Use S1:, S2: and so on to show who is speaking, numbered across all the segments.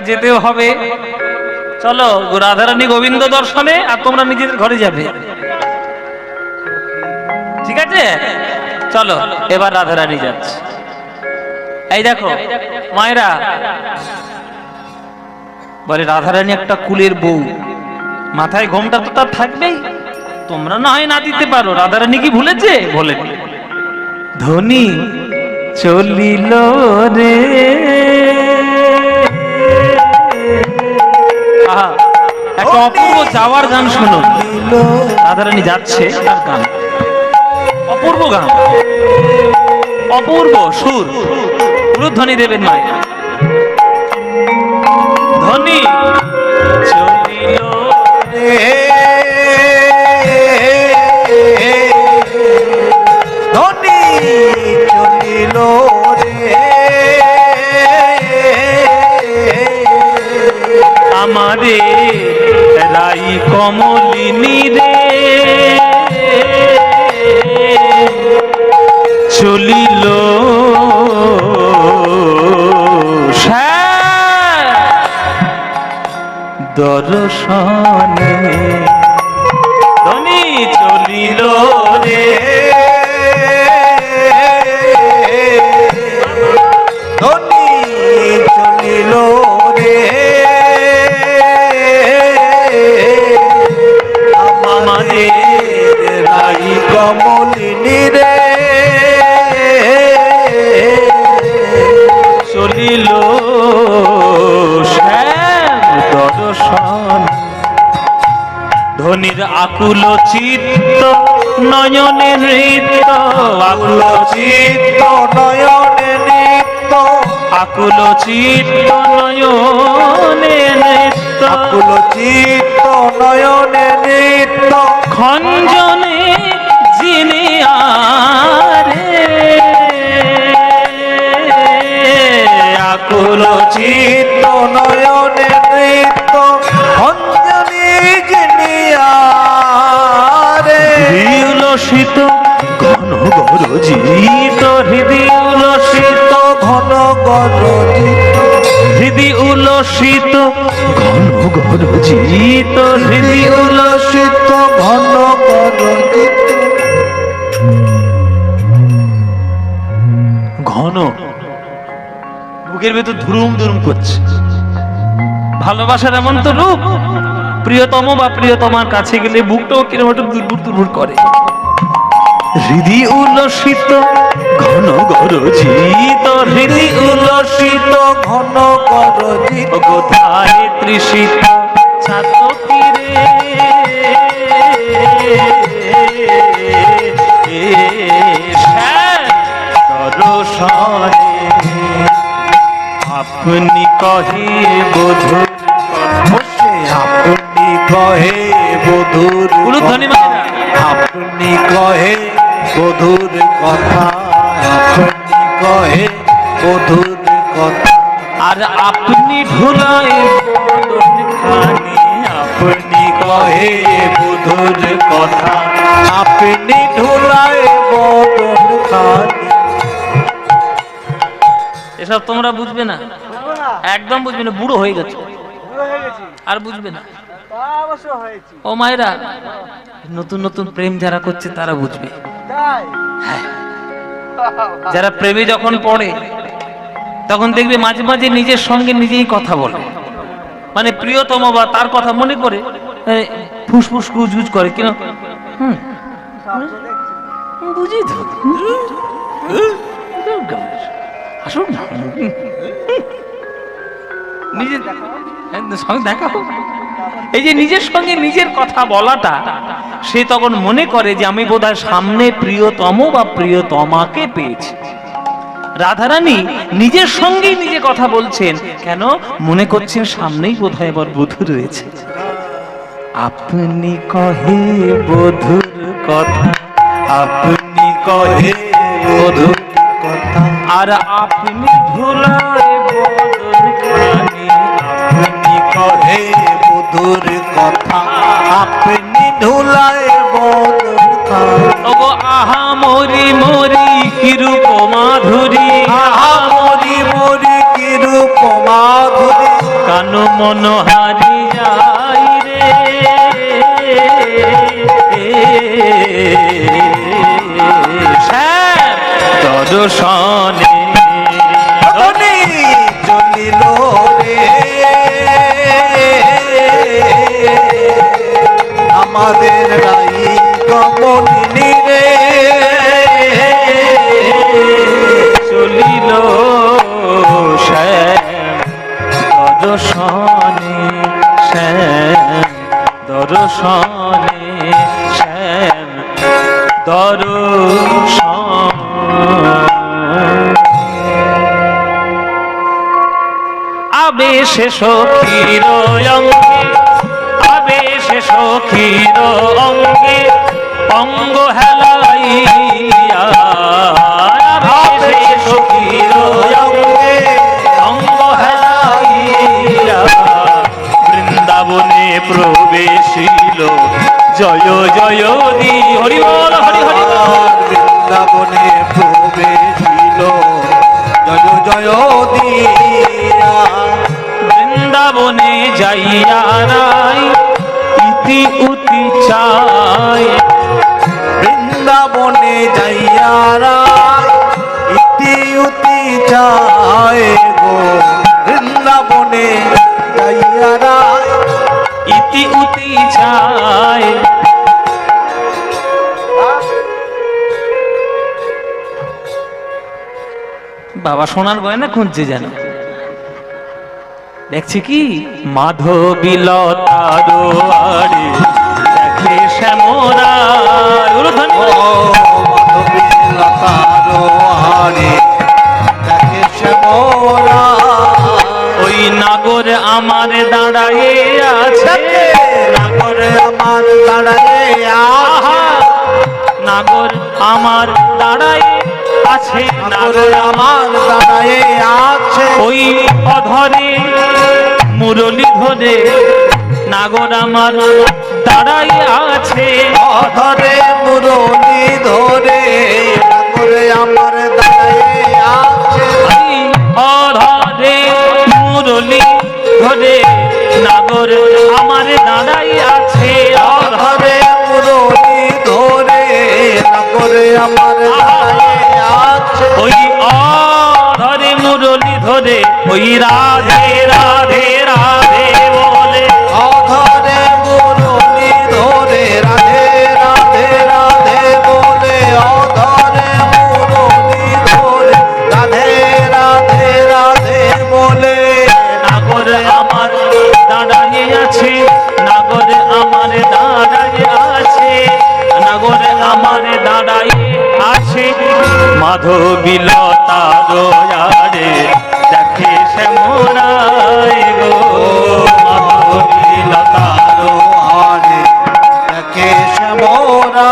S1: যেতেও হবে। চলো রাধারানী গোবিন্দ দর্শনে আর তোমরা নিজেদের ঘরে যাবে। ঠিক আছে? চলো, এবার রাধারানী যাচ্ছে। এই দেখো, মায়েরা। বলে, রাধারানী একটা কুলের বউ। মাথায় ঘোমটা তো তার থাকবেই। তোমরা না হয় না দিতে পারো। রাধারানী কি ভুলেছে? বলে ধনী চলিল রে। একটা অপূর্ব যাওয়ার গান শুনুন। রাধারানী যাচ্ছে তার গান। অপূর্ব গান। অপূর্ব সুর। উরুধ্বনি দেবেন মায় ধ্বনি চলিল
S2: ধনী চলিল রে।
S1: আমারে রাই কমলিনী রে। চলিল। দর্শনে আকুল চিত্ত নয়নে নৃত্য। আকুল
S2: চিত্ত নয়নে নৃত্য।
S1: আকুল চিত্ত নয়নে নৃত্য।
S2: আকুল চিত্ত নয়নে নিত্য।
S1: খঞ্জনে যিনি আরে আকুল
S2: চিত্ত নয়নে নৃত্য।
S1: উলসিত, ঘন গরজিত, হৃদি উলসিত,
S2: ঘন গরজিত,
S1: হৃদি উলসিত, ঘন গরজিত, হৃদি
S2: উলসিত, ঘন গরজিত।
S1: ঘন। বুকের ভেতর ধুরুম ধুরুম করছে। ভালোবাসার এমন তো রূপ, প্রিয়তম বা প্রিয়তমার কাছে গেলে বুকটাও কিরম একটু দুর্বুর দুর্বুর করে। হৃদি উল্লসিত ঘন গরজিত হৃদি উল্লসিত
S2: ঘন গরজিত
S1: কোথায় তৃষিত ছাতকিরে আপনি কহে বধু
S2: আপনি কহে বধুর। আপনি কহে বধুর কথা আপনি কহে বধুর কথা।
S1: আর আপনি বদন খানি
S2: আপনি কহে বধুর কথা। আপনি ঢুলায় বদন খানি
S1: এসব তোমরা বুঝবে না। একদম বুঝবে না বুড়ো হয়ে গেছে। আর বুঝবে না। ও মায়েরা নতুন নতুন প্রেম যারা করছে তারা বুঝবে। যারা প্রেমে যখন পড়ে তখন দেখবে মাঝে মাঝে নিজের সঙ্গে নিজেই কথা বলে। মানে প্রিয়তম বা তার কথা মনে করে ফুসফুস গুজগুজ করে কেন হুম। বুঝি তো। আসুন নিজের সঙ্গে দেখা হোক। এই যে নিজের সঙ্গে নিজের কথা বলাটা, সে তখন মনে করে যে আমি বোধহয় সামনে প্রিয়তম বা প্রিয়তমাকে পেয়েছি। রাধারানী নিজের সঙ্গেই নিজে কথা বলছেন, কেন? মনে করছেন সামনেই বোধহয় এবার বধূ রয়েছে। আপনি কহে বধুর কথা, আপনি কহে বধুর
S2: কথা।
S1: আর আপনি ভুলায় বদন খানি
S2: আপনি কহে বধুর কথা আপনি ঢুলায় বদন খানি
S1: ওগো আহা মরি মরি কিরূপ মাধুরী
S2: আহা মরি মরি কি রূপ মাধুরী
S1: তন মন হারি যাই রে। দর্শনে
S2: আমাদের রাই কমলিনী রে।
S1: চলিল দর্শনে শ্যাম দর্শনে শ্যাম দর্শন। আবেশে সখীর অঙ্গে আবেশে সখীর অঙ্গে অঙ্গ হেলাইয়া আবেশে সখীর অঙ্গে অঙ্গ হেলাইয়া। বৃন্দাবনে প্রবেশিল জয় জয় দি হরি বল হরি হরি
S2: বৃন্দাবনে প্রবেশিল জয় জয় দিয়া
S1: বৃন্দাবনে যাইয়া ইতি উতি চায়
S2: বৃন্দাবনে যাইয়ারা উতি যায় গো। বৃন্দাবনে যাইয়ারা
S1: ইতি উতি চায়। বাবা সোনার গয়না খুঁজছে যেন। দেখছি কি? মাধবীলতার দেখে শ্যামরা ওই নাগর আমার দাঁড়ায়ে আছে।
S2: নাগর আমার দাঁড়ায়ে
S1: আহা! নাগর আমার দাঁড়ায় আছে।
S2: নাগরে
S1: নাগর
S2: আমার দাঁড়ায়ে আছে।
S1: ওই অধরে মুরলি ধরে। নাগর আমার দাঁড়াই আছে।
S2: অধরে মুরলি ধরে নাগরে আমার দাঁড়াই আছে।
S1: অধরে মুরলি ধরে নাগর আমার দাঁড়ায় আছে। অধরে
S2: মুরলি ধরে নাগরে আমার দাঁড়ায়ে আছে।
S1: ওই অধরে মুরলি ধরে ওই রাধে রাধে রাধে।
S2: শ্যামরা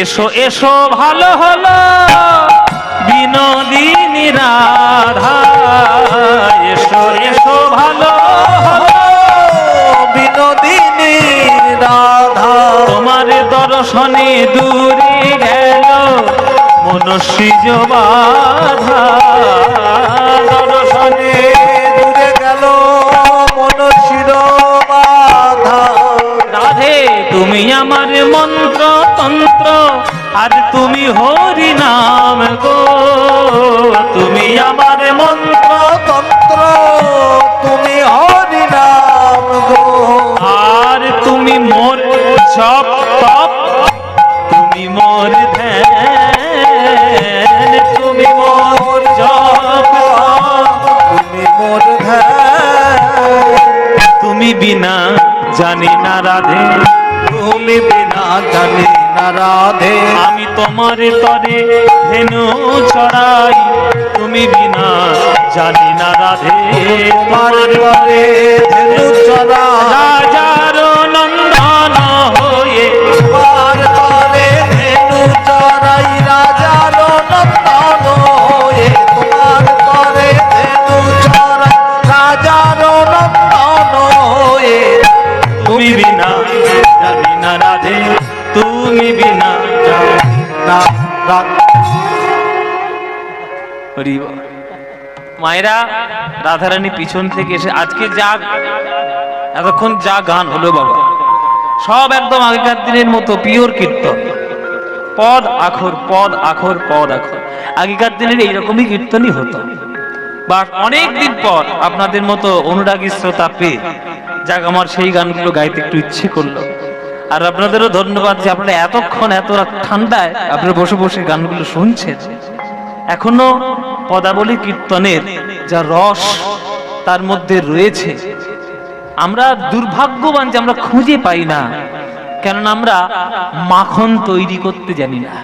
S1: এসো এসো, ভালো হলো বিনোদিনী রাধা। এসো এসো, ভালো হলো
S2: বিনোদিনী রাধা।
S1: তোমার দর্শনে দূরে গেল মনস্বীজ বাধা। দর্শনে তুমি আমার মন্ত্র তন্ত্র আর তুমি হরি নাম গো। তুমি আমার মন্ত্র
S2: তন্ত্র তুমি হরি নাম গো।
S1: আর তুমি মোর জপ তপ, তুমি মোর ধ্যান, তুমি মোর জপ
S2: তুমি মোর ধ্যান।
S1: তুমি বিনা জানি না রাধে।
S2: তুমি বিনা জানি না রাধে।
S1: আমি তোমার তরে হেনু ছড়াই তুমি বিনা জানি না রাধে।
S2: তোমার
S1: তরে
S2: হেনু ছড়াই চরা
S1: মায়েরা, রাধারানী পিছন থেকে এসে আজকে যা, এতক্ষণ যা গান হলো বাবা, সব একদম আগেকার দিনের মতো পিওর কীর্তন। পদ, আখর পদ আখর পদ, আখর। আগেকার দিনের এইরকমই কীর্তনই হতো। বা অনেক দিন পর আপনাদের মতো অনুরাগী শ্রোতা পেয়ে যাক আমার সেই গানগুলো গাইতে একটু ইচ্ছে করল। আর আপনাদেরও ধন্যবাদ যে আপনারা এতক্ষণ এত ঠান্ডায় আপনারা বসে বসে গানগুলো শুনছেন। এখনও পদাবলী কীর্তনের যা রস, তার মধ্যে রয়েছে। আমরা দুর্ভাগ্যবান যে আমরা খুঁজে পাই না, কেননা আমরা মাখন তৈরি করতে জানি না।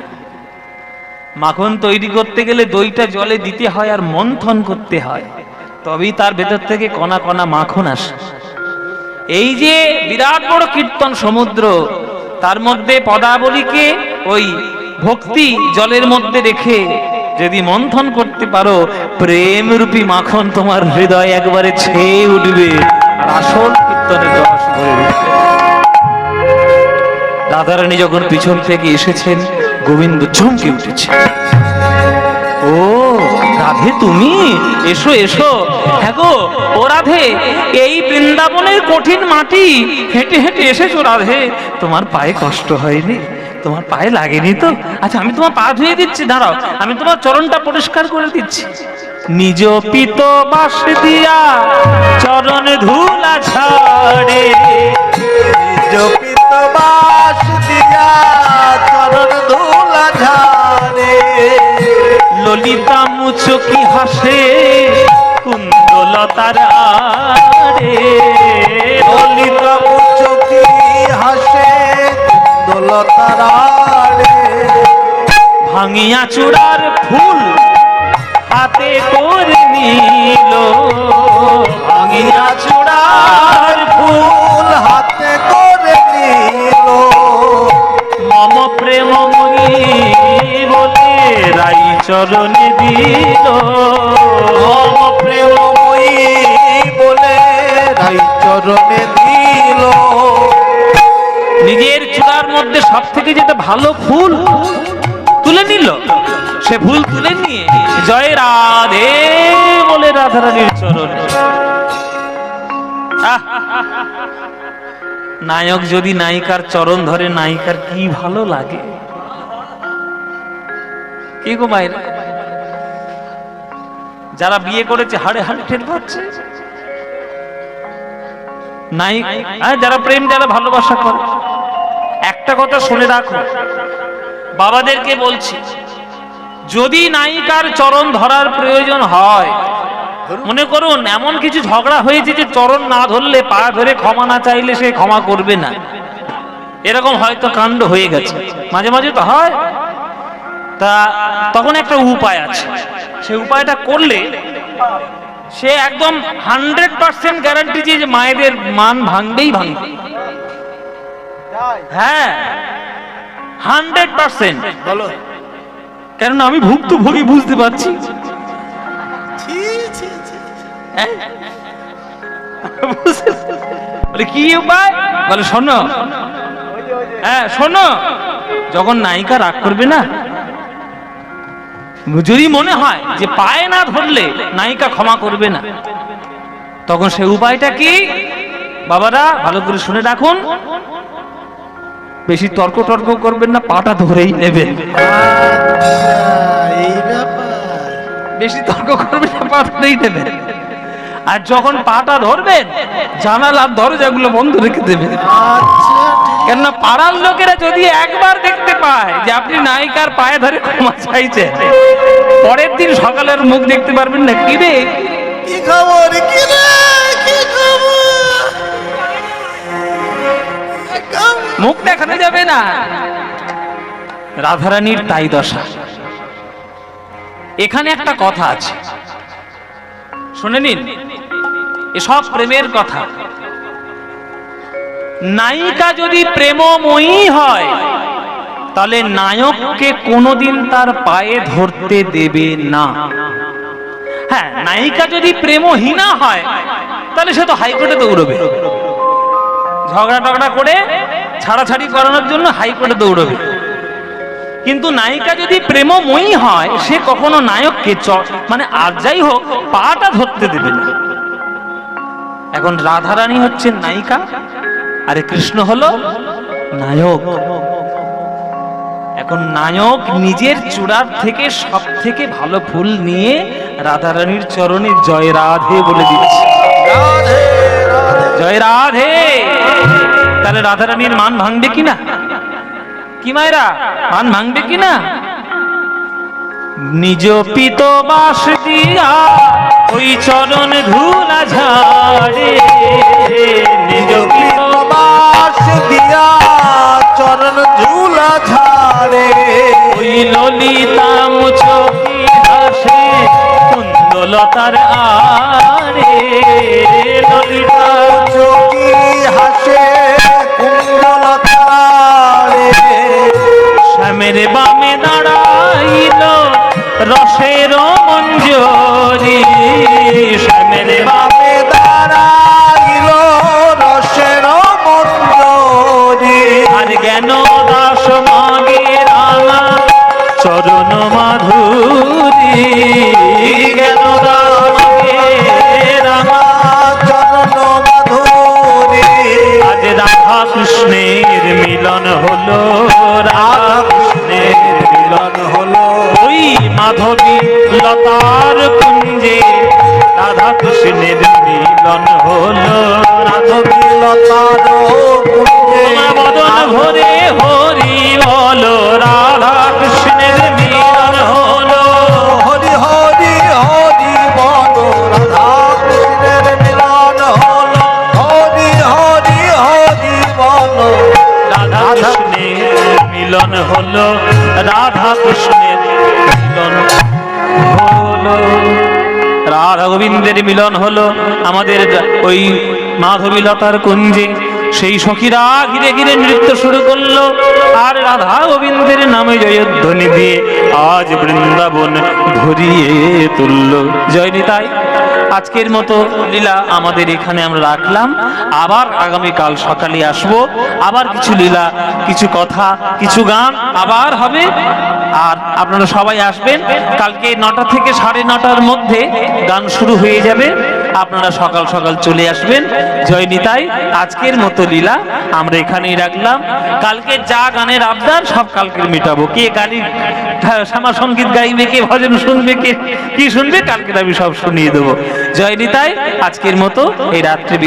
S1: মাখন তৈরি করতে গেলে দইটা জলে দিতে হয় আর মন্থন করতে হয়। তবেই তার ভেতর থেকে কণা কণা মাখন আসে। এই যে বিরাট বড় কীর্তন সমুদ্র, তার মধ্যে পদাবলীকে ওই ভক্তি জলের মধ্যে রেখে যদি মন্থন করতে পারো, প্রেম রূপী মাখন তোমার হৃদয় একবারে ছেয়ে উঠবে। আসল কীর্তনের রস রাধারানী যখন পিছন থেকে এসেছেন, গোবিন্দ চমকে উঠেছে। রাধে তুমি? এসো এসো। হ্যাঁ গো, ও রাধে, এই বৃন্দাবনের কঠিন মাটি, হেঁটে হেঁটে এসেছ রাধে। তোমার পায়ে কষ্ট হয়নি? তোমার পায়ে লাগেনি তো? আচ্ছা আমি তোমার পা ধুয়ে দিচ্ছি, দাঁড়াও। আমি তোমার চরণটা পরিষ্কার করে দিচ্ছি। নিজ পিত বাস দিয়া চরণ ধুলা ছাড়ে।
S2: নিজ পিত বাস দিয়া চরণ ধুলা ঝাড়ে
S1: ললিতা মুচকি হাসে? কুন্দলতার আড়ে।
S2: ললিত চোখি হাসে? দোলতারারে
S1: ভাঙিয়া চূড়ার ফুল হাতে করে নিল। ভাঙিয়া চূড়ার ফুল
S2: হাতে করে নিল।
S1: মম প্রেমময়ী বলে রাই চরণে দিল।
S2: প্রেমময়ী বলে রাই চরণে দিল।
S1: নিজের চূড়ার মধ্যে সব থেকে যেটা ভালো ফুল তুলে নিল সে ফুল তুলে নিয়ে জয় রাধে বলে রাধা রাধারানীর চরণ। নায়ক যদি নায়িকার চরণ ধরে নায়িকার কি ভালো লাগে? কি গো মায়ের? যারা বিয়ে করেছে, হাড়ে হাড়ে ঠেল পাচ্ছে হ্যাঁ যারা প্রেম, যারা ভালোবাসা করে। একটা কথা শুনে রাখো। বাবাদেরকে বলছি, যদি নায়িকার চরণ ধরার প্রয়োজন হয়, মনে করুন, এমন কিছু ঝগড়া হয়েছে যে চরণ না ধরলে পা ধরে ক্ষমা না চাইলে সে ক্ষমা করবে না। এরকম হয়তো কাণ্ড হয়ে গেছে। মাঝে মাঝে তো হয়। তা তখন একটা উপায় আছে। সেই উপায়টা করলে সে একদম হান্ড্রেড পার্সেন্ট গ্যারান্টি যে মায়েদের মান ভাঙবেই ভাঙবে। হ্যাঁ হান্ড্রেড পার্সেন্ট।
S2: বলো।
S1: কেননা আমি ভুক্তভোগী বুঝতে পারছি। হ্যাঁ? বলে কি উপায়? বলে শোনো। হ্যাঁ শোনো। যখন নায়িকা রাগ করবে না? যদি মনে হয় যে পায়ে না ধরলে নায়িকা ক্ষমা করবে না, তখন সে উপায়টা কি? বাবারা, ভালো করে শুনে রাখুন। বেশি তর্ক টর্ক করবেন না, পাটা ধরেই
S2: ব্যাপার
S1: বেশি তর্ক করবেন না পা নেবেন। আর যখন পাটা ধরবেন, জানালার দরজাগুলো বন্ধ রেখে দেবেন।
S2: আচ্ছা
S1: কেননা পাড়ার লোকেরা যদি একবার দেখতে পায় যে আপনি নায়িকার পায়ে ধরে ক্ষমা চাইছেন পরের দিন সকালের মুখ দেখতে পারবেন না। কি রে?
S2: কি খবর? কি রে? কি খবর?
S1: মুখ দেখানো যাবে না। রাধারানীর তাই দশা। এখানে একটা কথা আছে। শুনে নিন এসব প্রেমের কথা। নায়িকা যদি প্রেমময়ী হয়, তাহলে নায়ককে কোনোদিন তার পায়ে ধরতে দেবে না। হ্যাঁ নায়িকা যদি প্রেমহীনা হয়, তাহলে সে তো হাইকোর্টে দৌড়বে। ঝগড়া টগড়া করে ছাড়াছাড়ি করানোর জন্য হাইকোর্টে দৌড়বে। কিন্তু নায়িকা যদি প্রেমময়ী হয়, সে কখনো নায়ককে মানে আর যাই হোক, পাটা ধরতে দেবে না। এখন রাধারানী হচ্ছেন নায়িকা। আরে কৃষ্ণ হলো নায়ক। এখন নায়ক নিজের চূড়ার থেকে সব থেকে ভালো ফুল নিয়ে রাধারানীর চরণে জয় রাধে বলে দিচ্ছে।
S2: রাধে রাধে
S1: জয় রাধে। তাহলে রাধারানীর মান ভাঙবে কিনা কি মায়েরা, মান ভাঙবে কিনা নিজ পিত বাস দিয়া ওই চরণ ধুলা ঝাড়ে। নিজ পিত কুন্দলতার আরে ললিতা।
S2: চকি হাসে কুণ্ডলতারে
S1: শ্যামের বামে দাঁড়াইল রসের মঞ্জরি। শ্যামের বামে
S2: দাঁড়াইল রসের মঞ্জরি।
S1: আর জ্ঞান দাস মাগে লতার হরি বলো রাধা কৃষ্ণের মিলন হলো
S2: হরি হরি হরি বল রাধা কৃষ্ণের মিলন হলো হরি হরি হরি বল
S1: মিলন হলো রাধা কৃষ্ণের মিলন হলো রাধা গোবিন্দের মিলন হলো আমাদের ওই মাধবী লতার কুঞ্জে। সেই সখীরা ঘিরে ঘিরে নৃত্য শুরু করল, আর রাধা গোবিন্দের নামে জয়ধ্বনি দিয়ে আজ বৃন্দাবন ভরিয়ে তুলল। জয় নিতাই আজকের মতো লীলা আমাদের এখানে আমরা রাখলাম। আবার আগামীকাল সকালে আসব। আবার কিছু লীলা, কিছু কথা, কিছু গান আবার হবে। আর আপনারা সবাই আসবেন। কালকে নটা থেকে সাড়ে নটার মধ্যে গান শুরু হয়ে যাবে। আপনারা সকাল সকাল চলে আসবেন। জয় নিতাই, আজকের মতো লীলা আমরা এখানেই রাখলাম। কালকে যা গানের আবদার, সব কালকে মেটাবো। কে গালি, শ্যামা সংগীত গাইবে, কে ভজন শুনবে, কে কি শুনবে কালকে আমি সব শুনিয়ে দেবো। জয় নিতাই, আজকের মতো এই রাত্রি